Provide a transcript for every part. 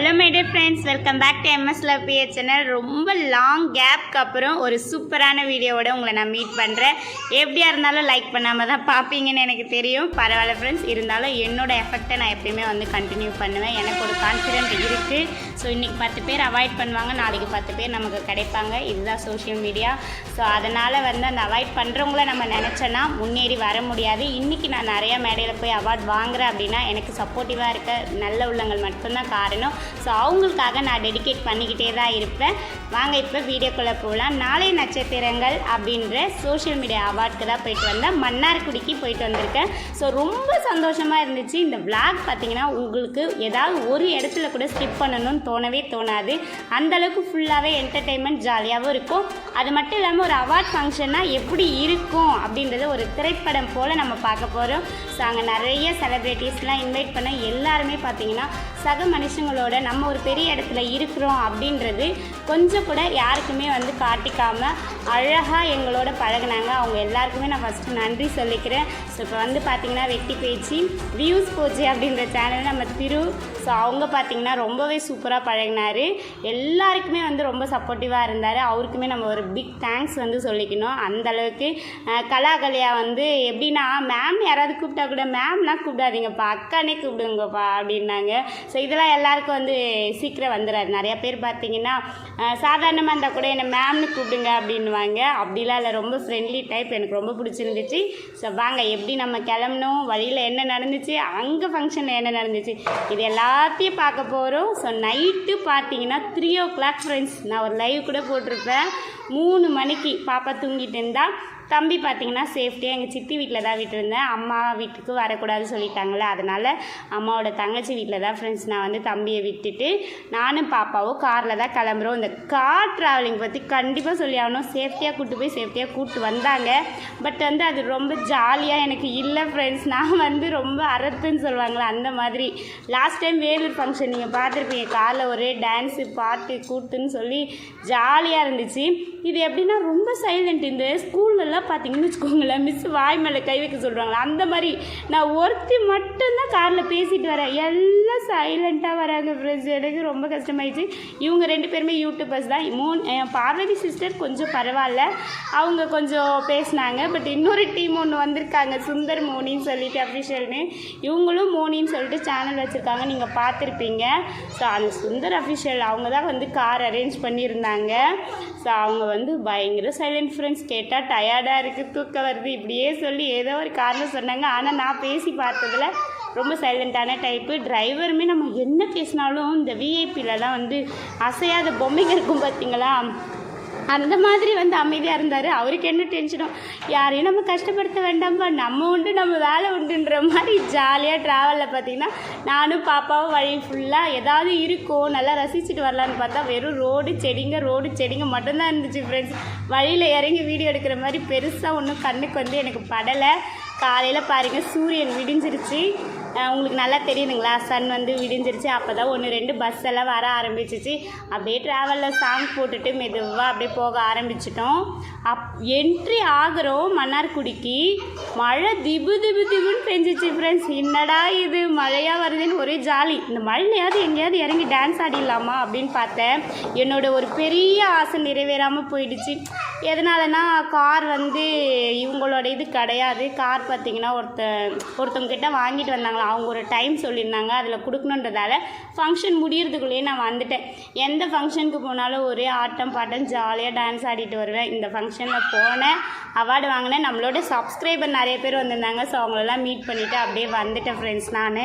Hello my dear friends welcome back to MS love channel ரொம்ப long கேப்க்கு அப்புறம் ஒரு சூப்பரான வீடியோவோட உங்களை நான் மீட் பண்ணுறேன் எப்படியா இருந்தாலும் லைக் பண்ணாமல் தான் பார்ப்பீங்கன்னு எனக்கு தெரியும். பரவாயில்ல ஃப்ரெண்ட்ஸ் இருந்தாலும் என்னோட எஃபெக்டை நான் எப்பயுமே வந்து கண்டினியூ பண்ணுவேன். எனக்கு ஒரு கான்ஃபிடென்ட் இருக்குது ஸோ இன்றைக்கி பத்து பேர் அவாய்ட் பண்ணுவாங்க. நாளைக்கு பத்து பேர் நமக்கு கிடைப்பாங்க. இதுதான் சோஷியல் மீடியா ஸோ அதனால் வந்து அந்த அவாய்ட் பண்ணுறவங்கள நம்ம நினச்சோன்னா முன்னேறி வர முடியாது. இன்றைக்கி நான் நிறையா மேடையில் போய் அவார்ட் வாங்குகிறேன் அப்படின்னா எனக்கு சப்போர்ட்டிவாக இருக்க நல்ல உள்ளங்கள் மட்டும்தான் காரணம். ஸோ அவங்களுக்காக நான் டெடிகேட் பண்ணிக்கிட்டே தான் இருப்பேன். வாங்க இப்போ வீடியோக்குள்ளே போகலாம். நாளை நட்சத்திரங்கள் அப்படின்ற சோஷியல் மீடியா அவார்டுக்கு தான் போயிட்டு வந்தேன். மன்னார்குடிக்கு போயிட்டு வந்திருக்கேன். ஸோ ரொம்ப சந்தோஷமாக இருந்துச்சு. இந்த விளாக் பார்த்தீங்கன்னா உங்களுக்கு ஏதாவது ஒரு இடத்துல கூட ஸ்கிப் பண்ணணும்னு தோணவே தோணாது. அந்த அளவுக்கு ஃபுல்லாகவே என்டர்டெயின்மெண்ட் ஜாலியாகவும் இருக்கும். அது மட்டும் இல்லாமல் ஒரு அவார்ட் ஃபங்க்ஷன்னா எப்படி இருக்கும் அப்படின்றத ஒரு திரைப்படம் போல் நம்ம பார்க்க போகிறோம் ஸோ அங்கே நிறைய செலிப்ரிட்டிஸ்லாம் இன்வைட் பண்ண எல்லாருமே பார்த்தீங்கன்னா சக மனுஷங்களோட நம்ம ஒரு பெரிய இடத்துல இருக்கிறோம் அப்படின்றது கொஞ்சம் கூட யாருக்குமே வந்து காட்டிக்காமல் அழகாக எங்களோட பழகுனாங்க. அவங்க எல்லாருக்குமே நான் ஃபஸ்ட்டு நன்றி சொல்லிக்கிறேன். ஸோ இப்போ வந்து பார்த்திங்கன்னா வெட்டி பேச்சு வியூஸ் போச்சு அப்படின்ற சேனல் நம்ம திரு. ஸோ அவங்க பார்த்திங்கன்னா ரொம்பவே சூப்பராக பழகினார். எல்லாருக்குமே வந்து ரொம்ப சப்போர்ட்டிவாக இருந்தார். அவருக்குமே நம்ம ஒரு பிக் தேங்க்ஸ் வந்து சொல்லிக்கணும். அந்த அளவுக்கு வந்து எப்படின்னா மேம் யாராவது கூப்பிட்டா கூட மேம்லாம் கூப்பிடாதீங்கப்பா அக்கானே கூப்பிடுங்கப்பா அப்படின்னாங்க. ஸோ இதெல்லாம் எல்லாருக்கும் வந்து சீக்கிரம் வந்துடுறாரு நிறைய பேர் பார்த்தீங்கன்னா சாதாரணமாக இருந்தால் கூட என்னை மேம்னு கூப்பிடுங்க அப்படின்வாங்க அப்படிலாம் இல்லை. ரொம்ப ஃப்ரெண்ட்லி டைப் எனக்கு ரொம்ப பிடிச்சிருந்துச்சு. ஸோ வாங்க எப்படி நம்ம கிளம்பணும்? வழியில் என்ன நடந்துச்சு? அங்கே ஃபங்க்ஷனில் என்ன நடந்துச்சு? இது எல்லாத்தையும் பார்க்க போகிறோம் ஸோ நைட்டு பார்த்தீங்கன்னா த்ரீ ஓ கிளாக் ஃப்ரெண்ட்ஸ் நான் ஒரு லைவ் கூட போட்டிருப்பேன். மூணு மணிக்கு பாப்பா தூங்கிட்டு இருந்தால் தம்பி பார்த்தீங்கன்னா சேஃப்டியாக எங்கள் சித்தி வீட்டில் தான் விட்டுருந்தேன். அம்மா வீட்டுக்கு வரக்கூடாதுன்னு சொல்லிட்டாங்களே அதனால் அம்மாவோட தங்கச்சி வீட்டில் தான் ஃப்ரெண்ட்ஸ் நான் வந்து தம்பியை விட்டுட்டு நானும் பாப்பாவும் காரில் தான் கிளம்புறோம். இந்த கார் ட்ராவலிங் பற்றி கண்டிப்பாக சொல்லி ஆகணும். சேஃப்டியாக கூப்பிட்டு போய் சேஃப்டியாக கூப்பிட்டு வந்தாங்க. பட் வந்து அது ரொம்ப ஜாலியாக எனக்கு இல்லை ஃப்ரெண்ட்ஸ் நான் வந்து ரொம்ப அரத்துன்னு சொல்லுவாங்களே அந்த மாதிரி. லாஸ்ட் டைம் வேலூர் ஃபங்க்ஷன் நீங்கள் பார்த்துருப்பீங்க காரில் ஒரே டான்ஸு பாட்டு கூட்டுன்னு சொல்லி ஜாலியாக இருந்துச்சு. இது எப்படின்னா ரொம்ப சைலண்ட் இந்த ஸ்கூல்லலாம் பார்த்தீங்கன்னு வச்சுக்கோங்களேன் மிஸ் வாய் மேலே கை வைக்க சொல்கிறாங்களா அந்த மாதிரி நான் ஒருத்தி மட்டும்தான் காரில் பேசிட்டு வரேன். எல்லாம் சைலண்ட்டாக வராங்க ஃப்ரெண்ட்ஸ் எனக்கு ரொம்ப கஷ்டமாயிடுச்சு. இவங்க ரெண்டு பேருமே யூடியூபர்ஸ் தான். மூணு என் பார்வதி சிஸ்டர் கொஞ்சம் பரவாயில்ல. அவங்க கொஞ்சம் பேசினாங்க. பட் இன்னொரு டீம் ஒன்று வந்திருக்காங்க. சுந்தர் மோனின்னு சொல்லிட்டு அஃபிஷியல்னு இவங்களும் மோனின்னு சொல்லிட்டு சேனல் வச்சுருக்காங்க. நீங்கள் பார்த்துருப்பீங்க. ஸோ அந்த சுந்தர் அஃபிஷியல் அவங்க தான் வந்து கார் அரேஞ்ச் பண்ணியிருந்தாங்க. ஸோ அவங்க வந்து பயங்கர சைலண்ட் ஃப்ரெண்ட்ஸ் கேட்டால் டயர்டாக இருக்குது தூக்கம் வருது. இப்படியே சொல்லி ஏதோ ஒரு காரணம் சொன்னாங்க. ஆனால் நான் பேசி பார்த்ததுல ரொம்ப சைலண்ட்டான டைப்பு டிரைவருமே நம்ம என்ன பேசினாலும் இந்த விஐபிலலாம் வந்து அசையாத பொம்மைங்க இருக்கும் பார்த்தீங்களா அந்த மாதிரி வந்து அமைதியாக இருந்தார். அவருக்கு என்ன டென்ஷனோ யாரையும் நம்ம கஷ்டப்படுத்த வேண்டாம்ப்பா நம்ம உண்டு நம்ம வேலை உண்டுன்ற மாதிரி ஜாலியாக ட்ராவலில் பார்த்தீங்கன்னா நானும் பாப்பாவும் வழி ஃபுல்லாக ஏதாவது இருக்கும். நல்லா ரசிச்சுட்டு வரலான்னு பார்த்தா வெறும் ரோடு செடிங்க ரோடு செடிங்க மட்டும்தான் இருந்துச்சு ஃப்ரெண்ட்ஸ் வழியில் இறங்கி வீடியோ எடுக்கிற மாதிரி பெருசாக ஒன்றும் கண்ணுக்கு வந்து எனக்கு படலை. காலையில் பாருங்கள் சூரியன் விடிஞ்சிருச்சு. உங்களுக்கு நல்லா தெரியுதுங்களா? சன் வந்து விடிஞ்சிருச்சு. அப்போ தான் ஒன்று ரெண்டு பஸ் எல்லாம் வர ஆரம்பிச்சிச்சு. அப்படியே ட்ராவலில் சாங் போட்டுட்டு மெதுவாக அப்படியே போக ஆரம்பிச்சிட்டோம். அப் என்ட்ரி ஆகிறோம் மன்னார்குடிக்கு. மழை திபு திபு திபுன்னு பெஞ்சிச்சு ஃப்ரெண்ட்ஸ் என்னடா இது? மழையாக வருதுன்னு ஒரே ஜாலி. இந்த மழையாவது எங்கேயாவது இறங்கி டான்ஸ் ஆடிடலாமா அப்படின்னு பார்த்தேன். என்னோட ஒரு பெரிய ஆசை நிறைவேறாமல் போயிடுச்சு. எதனாலனா கார் வந்து இவங்களோட இது கிடையாது. கார் பார்த்தீங்கன்னா ஒருத்த ஒருத்தவங்க கிட்ட வாங்கிட்டு சொல்லியிருந்தாங்க அவங்க ஒரு டைம் சொல்லியிருந்தாங்க அதில் கொடுக்கணுன்றதால ஃபங்க்ஷன் முடியறதுக்குள்ளேயே நான் வந்துட்டேன். எந்த ஃபங்க்ஷனுக்கு போனாலும் ஒரே ஆட்டம் பாட்டம் ஜாலியாக டான்ஸ் ஆடிட்டு வருவேன். இந்த ஃபங்க்ஷனில் போனேன் அவார்டு வாங்கினேன். நம்மளோட சப்ஸ்கிரைபர் நிறைய பேர் வந்திருந்தாங்க ஸோ அவங்களெல்லாம் மீட் பண்ணிவிட்டு அப்படியே வந்துட்டேன் ஃப்ரெண்ட்ஸ் நான்.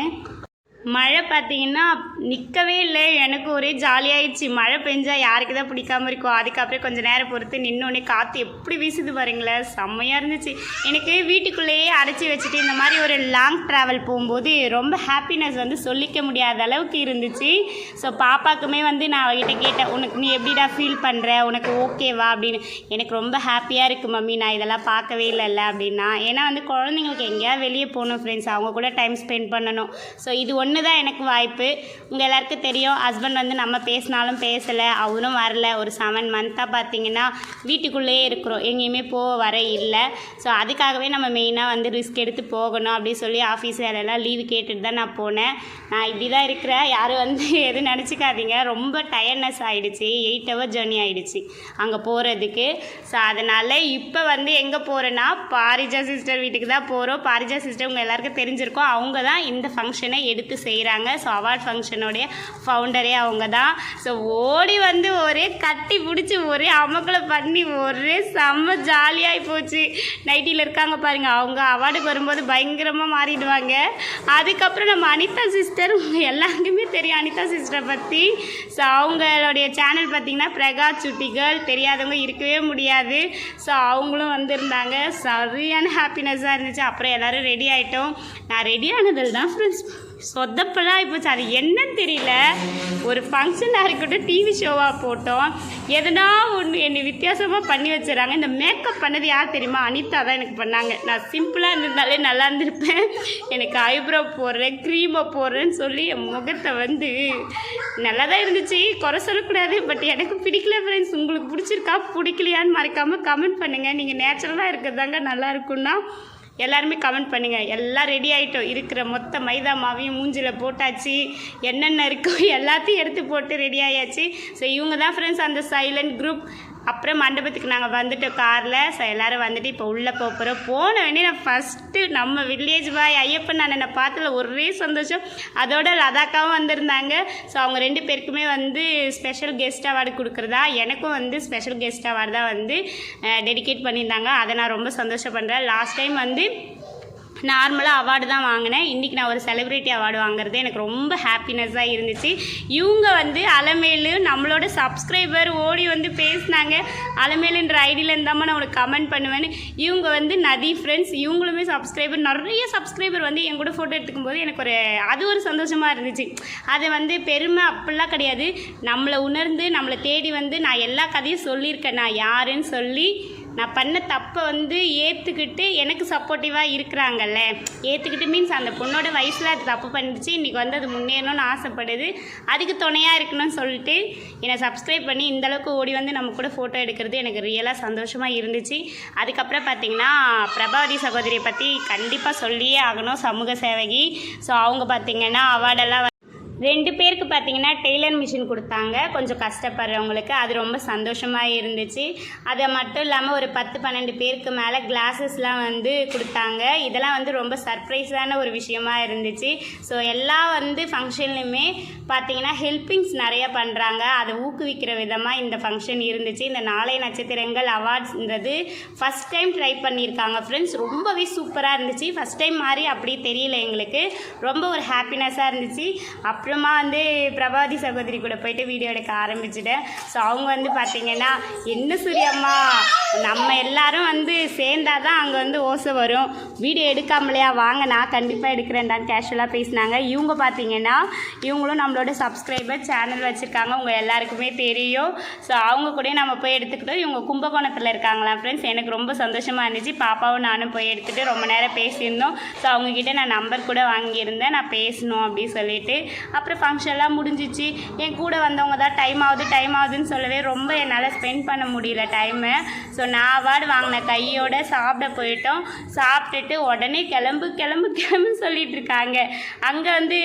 மழை பார்த்தீங்கன்னா நிற்கவே இல்லை. எனக்கு ஒரே ஜாலியாயிடுச்சு மழை பெஞ்சால் யாருக்கு தான் பிடிக்காம இருக்கும் அதுக்கப்புறம் கொஞ்சம் நேரம் பொறுத்து நின்னோடனே காற்று எப்படி வீசுது பாருங்களேன். செம்மையாக இருந்துச்சு. எனக்கு வீட்டுக்குள்ளேயே அடைச்சி வச்சுட்டு இந்த மாதிரி ஒரு லாங் ட்ராவல் போகும்போது ரொம்ப ஹாப்பினஸ் வந்து சொல்லிக்க முடியாத அளவுக்கு இருந்துச்சு. ஸோ பாப்பாக்குமே வந்து நான் அவகிட்ட கேட்டேன் உனக்கு நீ எப்படிடா ஃபீல் பண்ணுற உனக்கு ஓகேவா அப்படின்னு. எனக்கு ரொம்ப ஹாப்பியாக இருக்குது மம்மி. நான் இதெல்லாம் பார்க்கவே இல்லைல்ல அப்படின்னா. ஏன்னா வந்து குழந்தைங்களுக்கு எங்கேயாவது வெளியே போகணும் ஃப்ரெண்ட்ஸ் அவங்க கூட டைம் ஸ்பெண்ட் பண்ணணும். ஸோ இது ஒன்று ஒன்று தான் எனக்கு வாய்ப்பு. உங்கள் எல்லாருக்கும் தெரியும் ஹஸ்பண்ட் வந்து நம்ம பேசினாலும் பேசலை அவரும் வரல. ஒரு செவன் மந்த்தாக பார்த்தீங்கன்னா வீட்டுக்குள்ளேயே இருக்கிறோம். எங்கேயுமே போக வர இல்லை. ஸோ அதுக்காகவே நம்ம மெயினாக வந்து ரிஸ்க் எடுத்து போகணும் அப்படின்னு சொல்லி ஆஃபீஸ் வேலையெல்லாம் லீவு கேட்டுட்டு தான் நான் போனேன். நான் இப்படி தான் இருக்கிறேன். யாரும் வந்து எதுவும் நினச்சிக்காதீங்க. ரொம்ப டயர்ட்னஸ் ஆகிடுச்சு எயிட் ஹவர் ஜேர்னி ஆகிடுச்சு அங்கே போகிறதுக்கு ஸோ அதனால் இப்போ வந்து எங்கே போகிறேன்னா பாரிஜா சிஸ்டர் வீட்டுக்கு தான் போகிறோம் பாரிஜா சிஸ்டர் உங்கள் எல்லாருக்கும் தெரிஞ்சிருக்கோம். அவங்க தான் இந்த ஃபங்க்ஷனை எடுத்து செய்கிறாங்க ஸோ அவார்ட் ஃபங்க்ஷனுடைய ஃபவுண்டரே அவங்க தான். ஸோ ஓடி வந்து ஒரே கட்டி பிடிச்சி ஒரே அமக்கலை பண்ணி ஒரே செம்ம ஜாலியாகி போச்சு. நைட்டியில் இருக்காங்க பாருங்கள் அவங்க அவார்டுக்கு வரும்போது பயங்கரமாக மாறிடுவாங்க. அதுக்கப்புறம் நம்ம அனிதா சிஸ்டர் எல்லாருக்குமே தெரியும் அனிதா சிஸ்டரை பற்றி ஸோ அவங்களுடைய சேனல் பார்த்திங்கன்னா பிரகாஷ் சுட்டிகள் தெரியாதவங்க இருக்கவே முடியாது. ஸோ அவங்களும் வந்திருந்தாங்க. சரியான ஹாப்பினஸ்ஸாக இருந்துச்சு. அப்புறம் எல்லோரும் ரெடி ஆகிட்டோம் நான் ரெடி ஆனதில் தான் ஃப்ரெண்ட்ஸ் சொதப்பெல்லாம் இப்போ அது என்னன்னு தெரியல. ஒரு ஃபங்க்ஷனாக இருக்கட்டும் டிவி ஷோவாக போட்டோம். எதனா ஒன்று என்னை வித்தியாசமாக பண்ணி வச்சுறாங்க இந்த மேக்கப் பண்ணது யார் தெரியுமா? அனிதா தான் எனக்கு பண்ணாங்க. நான் சிம்பிளாக இருந்திருந்தாலே நல்லா இருந்திருப்பேன். எனக்கு ஐப்ரோ போடுறேன் க்ரீமை போடுறேன்னு சொல்லி என் முகத்தை வந்து நல்லா தான் இருந்துச்சு. குறை சொல்லக்கூடாது பட் எனக்கு பிடிக்கல ஃப்ரெண்ட்ஸ் உங்களுக்கு பிடிச்சிருக்கா பிடிக்கலையான்னு மறக்காமல் கமெண்ட் பண்ணுங்கள் நீங்கள் நேச்சுரலாக இருக்கிறதாங்க நல்லா இருக்குன்னா எல்லாருமே கமெண்ட் பண்ணுங்கள் எல்லாம் ரெடி ஆகிட்டோம் இருக்கிற மொத்த மைதா மாவையும் மூஞ்சில் போட்டாச்சு. என்னென்ன இருக்கோ எல்லாத்தையும் எடுத்து போட்டு ரெடி ஆயாச்சு. ஸோ இவங்க தான் ஃப்ரெண்ட்ஸ் அந்த சைலண்ட் குரூப் அப்புறம் மண்டபத்துக்கு நாங்கள் வந்துட்டோம் காரில். ஸோ எல்லோரும் வந்துட்டு இப்போ உள்ளே போக போகிறோம் போன உடனே நான் ஃபஸ்ட்டு நம்ம வில்லேஜ் பாய் ஐயப்பன் அண்ணனை பார்த்துல ஒரே சந்தோஷம். அதோட லதாக்காவும் வந்திருந்தாங்க. ஸோ அவங்க ரெண்டு பேருக்குமே வந்து ஸ்பெஷல் கெஸ்ட் அவார்டு கொடுக்குறதா எனக்கும் வந்து ஸ்பெஷல் கெஸ்ட் அவார்டு தான் வந்து டெடிகேட் பண்ணியிருந்தாங்க. அதை நான் ரொம்ப சந்தோஷப்படுறேன். லாஸ்ட் டைம் வந்து நார்மலாக அவார்டு தான் வாங்கினேன். இன்றைக்கி நான் ஒரு செலிப்ரிட்டி அவார்டு வாங்குறது எனக்கு ரொம்ப ஹாப்பினஸ்ஸாக இருந்துச்சு. இவங்க வந்து அலமேலு நம்மளோட சப்ஸ்கிரைபர் ஓடி வந்து பேசினாங்க. அலமேலுன்ற ஐடியில் இருந்தாமல் நான் உனக்கு கமெண்ட் பண்ணுவேன்னு. இவங்க வந்து நதி ஃப்ரெண்ட்ஸ் இவங்களுமே சப்ஸ்கிரைபர் நிறைய சப்ஸ்கிரைபர் வந்து என் கூட ஃபோட்டோ எடுத்துக்கும் போது எனக்கு ஒரு அது ஒரு சந்தோஷமாக இருந்துச்சு. அது வந்து பெருமை அப்படிலாம் கிடையாது. நம்மளை உணர்ந்து நம்மளை தேடி வந்து நான் எல்லா கதையும் சொல்லியிருக்கேன். நான் யாருன்னு சொல்லி நான் பண்ண தப்பை வந்து ஏற்றுக்கிட்டு எனக்கு சப்போர்ட்டிவாக இருக்கிறாங்கல்ல. ஏற்றுக்கிட்டு மீன்ஸ் அந்த பொண்ணோட வயசில் அது தப்பு பண்ணிடுச்சு இன்றைக்கி வந்து அது முன்னேறணும்னு ஆசைப்படுது. அதுக்கு துணையாக இருக்கணும்னு சொல்லிட்டு என்னை சப்ஸ்கிரைப் பண்ணி இந்தளவுக்கு ஓடி வந்து நம்ம கூட ஃபோட்டோ எடுக்கிறது எனக்கு ரியலாக சந்தோஷமாக இருந்துச்சு. அதுக்கப்புறம் பார்த்திங்கன்னா பிரபாவதி சகோதரியை பற்றி கண்டிப்பாக சொல்லியே ஆகணும் சமூக சேவகி. ஸோ அவங்க பார்த்திங்கன்னா அவார்டெல்லாம் ரெண்டு பேருக்கு பார்த்தீங்கன்னா டெய்லர் மிஷின் கொடுத்தாங்க. கொஞ்சம் கஷ்டப்படுறவங்களுக்கு அது ரொம்ப சந்தோஷமாக இருந்துச்சு. அதை மட்டும் இல்லாமல் ஒரு பத்து பன்னெண்டு பேருக்கு மேலே கிளாஸஸ்லாம் வந்து கொடுத்தாங்க. இதெல்லாம் வந்து ரொம்ப சர்ப்ரைஸான ஒரு விஷயமா இருந்துச்சு. ஸோ எல்லா வந்து ஃபங்க்ஷன்லையுமே பார்த்தீங்கன்னா ஹெல்பிங்ஸ் நிறைய பண்ணுறாங்க அதை ஊக்குவிக்கிற விதமாக இந்த ஃபங்க்ஷன் இருந்துச்சு. இந்த நாளை நட்சத்திரங்கள் அவார்ட்ஸ்ன்றது ஃபஸ்ட் டைம் ட்ரை பண்ணியிருக்காங்க ஃப்ரெண்ட்ஸ் ரொம்பவே சூப்பராக இருந்துச்சு. ஃபஸ்ட் டைம் மாதிரி அப்படி தெரியல எங்களுக்கு. ரொம்ப ஒரு ஹாப்பினஸ்ஸாக இருந்துச்சு. அப் அப்புறமா வந்து பிரபாதி சகோதரி கூட போயிட்டு வீடியோ எடுக்க ஆரம்பிச்சிட்டேன் ஸோ அவங்க வந்து பார்த்தீங்கன்னா என்ன சூரியம்மா நம்ம எல்லாரும் வந்து சேர்ந்தாதான் அங்கே வந்து ஓசை வரும். வீடியோ எடுக்காமலையா? வாங்க நான் கண்டிப்பாக எடுக்கிறேன்டான்னு கேஷுவலாக பேசினாங்க. இவங்க பார்த்தீங்கன்னா இவங்களும் நம்மளோட சப்ஸ்கிரைபர் சேனல் வச்சுருக்காங்க. உங்கள் எல்லாருக்குமே தெரியும். ஸோ அவங்க கூட நம்ம போய் எடுத்துக்கிட்டோம். இவங்க கும்பகோணத்தில் இருக்காங்களா ஃப்ரெண்ட்ஸ் எனக்கு ரொம்ப சந்தோஷமாக இருந்துச்சு. பாப்பாவும் நானும் போய் எடுத்துகிட்டு ரொம்ப நேரம் பேசியிருந்தோம். ஸோ அவங்கக்கிட்ட நான் நம்பர் கூட வாங்கியிருந்தேன். நான் பேசணும் அப்படின்னு சொல்லிட்டு. அப்புறம் ஃபங்க்ஷன்லாம் முடிஞ்சிச்சு. என் கூட வந்தவங்க தான் டைம் ஆகுது டைம் ஆகுதுன்னு சொல்லவே ரொம்ப என்னால் ஸ்பெண்ட் பண்ண முடியல டைமை ஸோ நான் அவார்டு வாங்கின கையோட சாப்பிட போயிட்டோம். சாப்பிட்டுட்டு உடனே கிளம்பு கிளம்பு கிளம்புன்னு சொல்லிட்டு இருக்காங்க. அங்கே வந்து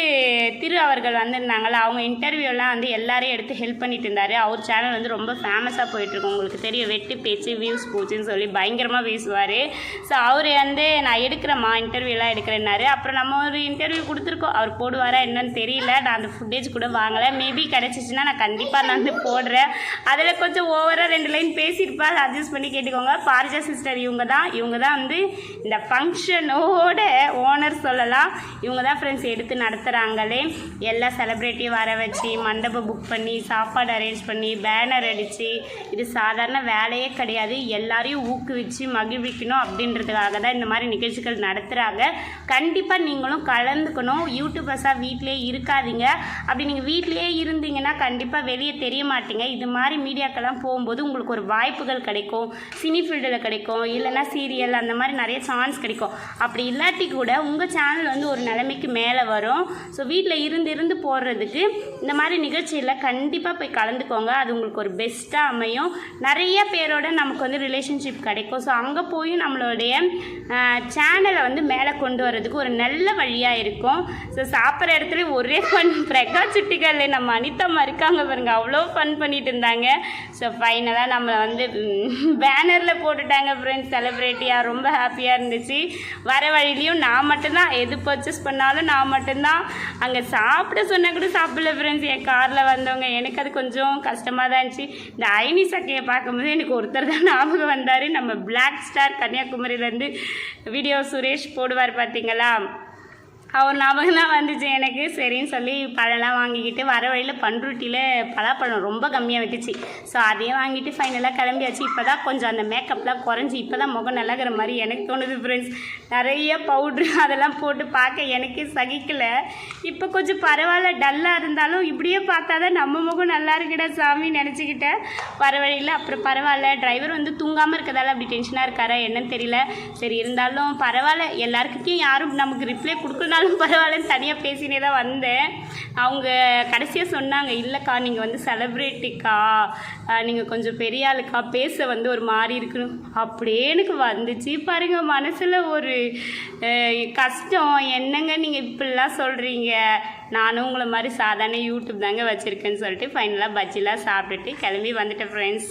திரு அவர்கள் வந்திருந்தாங்களா அவங்க இன்டர்வியூலாம் வந்து எல்லாரையும் எடுத்து ஹெல்ப் பண்ணிட்டு இருந்தார். அவர் சேனல் வந்து ரொம்ப ஃபேமஸாக போயிட்டுருக்கு உங்களுக்கு தெரியும் வெட்டு பேச்சு வியூஸ் போச்சுன்னு சொல்லி பயங்கரமாக பேசுவார் ஸோ அவர் வந்து நான் எடுக்கிறேம்மா இன்டர்வியூலாம் எடுக்கிறேன்னாரு. அப்புறம் நம்ம ஒரு இன்டர்வியூ கொடுத்துருக்கோம். அவர் போடுவாரா என்னன்னு தெரியல. நான் அந்த ஃபுட்டேஜ் கூட வாங்கலை. மேபி கிடச்சிச்சின்னா நான் கண்டிப்பாக நான் வந்து போடுறேன். அதில் கொஞ்சம் ஓவராக ரெண்டு லைன் பேசியிருப்பா அட்ஜஸ்ட் பண்ணி கேட்டுக்கோங்க. பாரிஜா சிஸ்டர் இவங்க தான். இவங்க தான் வந்து இந்த ஃபங்க்ஷனோட ஓனர் சொல்லலாம். இவங்க தான் ஃப்ரெண்ட்ஸ் எடுத்து நடத்துகிறாங்களே எல்லா செலிப்ரிட்டியும் வர வச்சு மண்டபம் புக் பண்ணி சாப்பாடு அரேஞ்ச் பண்ணி பேனர் அடித்து இது சாதாரண வேலையே கிடையாது. எல்லாரையும் ஊக்குவிச்சு மகிழ்விக்கணும் அப்படின்றதுக்காக தான் இந்த மாதிரி நிகழ்ச்சிகள் நடத்துகிறாங்க கண்டிப்பாக நீங்களும் கலந்துக்கணும். யூடியூபர்ஸாக வீட்டிலே இருக்காதீங்க. அப்படி நீங்கள் வீட்டிலேயே இருந்தீங்கன்னா கண்டிப்பாக வெளியே தெரிய மாட்டீங்க. இது மாதிரி மீடியாக்கெல்லாம் போகும்போது உங்களுக்கு ஒரு வாய்ப்புகள் கிடைக்கும். சினி ஃபீல்டில் கிடைக்கும். இல்லைன்னா சீரியல் அந்த மாதிரி நிறைய சான்ஸ் கிடைக்கும். அப்படி இல்லாட்டி கூட உங்கள் சேனல் வந்து ஒரு நிலைமைக்கு மேலே வரும். ஸோ வீட்டில் இருந்து இருந்து போடுறதுக்கு இந்த மாதிரி நிகழ்ச்சியில் கண்டிப்பாக போய் கலந்துக்கோங்க. அது உங்களுக்கு ஒரு பெஸ்ட்டாக அமையும். நிறைய பேரோட நமக்கு வந்து ரிலேஷன்ஷிப் கிடைக்கும். ஸோ அங்கே போய் நம்மளுடைய சேனலை வந்து மேலே கொண்டு வர்றதுக்கு ஒரு நல்ல வழியாக இருக்கும். ஸோ சாப்பிட்ற இடத்துல ஒரே ஃபன் பிரகாஷ் சுட்டிகள் நம்ம அனிதம்மா இருக்காங்க பாருங்க. அவ்வளோ ஃபன் பண்ணிட்டு இருந்தாங்க. ஸோ ஃபைனலாக நம்மளை வந்து பேனரில் போட்டுட்டாங்க ஃப்ரெண்ட்ஸ் செலிப்ரிட்டியாக ரொம்ப ஹாப்பியாக இருந்துச்சு. வர வழியிலையும் நான் மட்டும்தான் எது பர்ச்சேஸ் பண்ணாலும் நான் மட்டும்தான். அங்கே சாப்பிட சொன்னால் கூட சாப்பிடல ஃப்ரெண்ட்ஸ் என் காரில் வந்தவங்க எனக்கு அது கொஞ்சம் கஷ்டமாக தான் இருந்துச்சு. இந்த ஐனி சக்கையை பார்க்கும்போது எனக்கு ஒருத்தர் தான் ஞாபகம் வந்தார். நம்ம பிளாக் ஸ்டார் கன்னியாகுமரியிலேருந்து வீடியோ சுரேஷ் போடுவார் பார்த்தீங்களா அவர் ஞாபகம் தான் வந்துச்சு எனக்கு. சரின்னு சொல்லி பழம்லாம் வாங்கிக்கிட்டு வர வழியில் பண்ருட்டியில் பலாப்பழம் ரொம்ப கம்மியாக விட்டுச்சு ஸோ அதையும் வாங்கிட்டு ஃபைனலாக கிளம்பியாச்சு. இப்போ தான் கொஞ்சம் அந்த மேக்கப்லாம் குறைஞ்சி இப்போ தான் முகம் நல்லாகிற மாதிரி எனக்கு தோணுது ஃப்ரெண்ட்ஸ் நிறைய பவுட்ரு அதெல்லாம் போட்டு பார்க்க எனக்கே சகிக்கலை. இப்போ கொஞ்சம் பரவாயில்ல டல்லாக இருந்தாலும் இப்படியே பார்த்தா தான் நம்ம முகம் நல்லா இருக்குடா சாமி நினச்சிக்கிட்டேன் வர வழியில் அப்புறம் பரவாயில்ல டிரைவர் வந்து தூங்காமல் இருக்கதால அப்படி டென்ஷனாக இருக்காரா என்னன்னு தெரியல. சரி இருந்தாலும் பரவாயில்ல எல்லாருக்கிட்டையும் யாரும் நமக்கு ரிப்ளை இருந்தாலும் பரவாயில்லன்னு தனியாக பேசினே தான் வந்தேன். அவங்க கடைசியாக சொன்னாங்க இல்லைக்கா நீங்கள் வந்து செலிப்ரிட்டிக்கா நீங்கள் கொஞ்சம் பெரிய ஆளுக்கா பேச வந்து ஒரு மாதிரி இருக்கணும் அப்படியே எனக்கு வந்துச்சு. பாருங்க மனசில் ஒரு கஷ்டம். என்னங்க நீங்கள் இப்படிலாம் சொல்கிறீங்க நானும் உங்களை மாதிரி சாதாரண யூடியூப் தாங்க வச்சுருக்கேன்னு சொல்லிட்டு ஃபைனலாக பஜ்ஜிலாம் சாப்பிட்டுட்டு கிளம்பி வந்துட்டேன் ஃப்ரெண்ட்ஸ்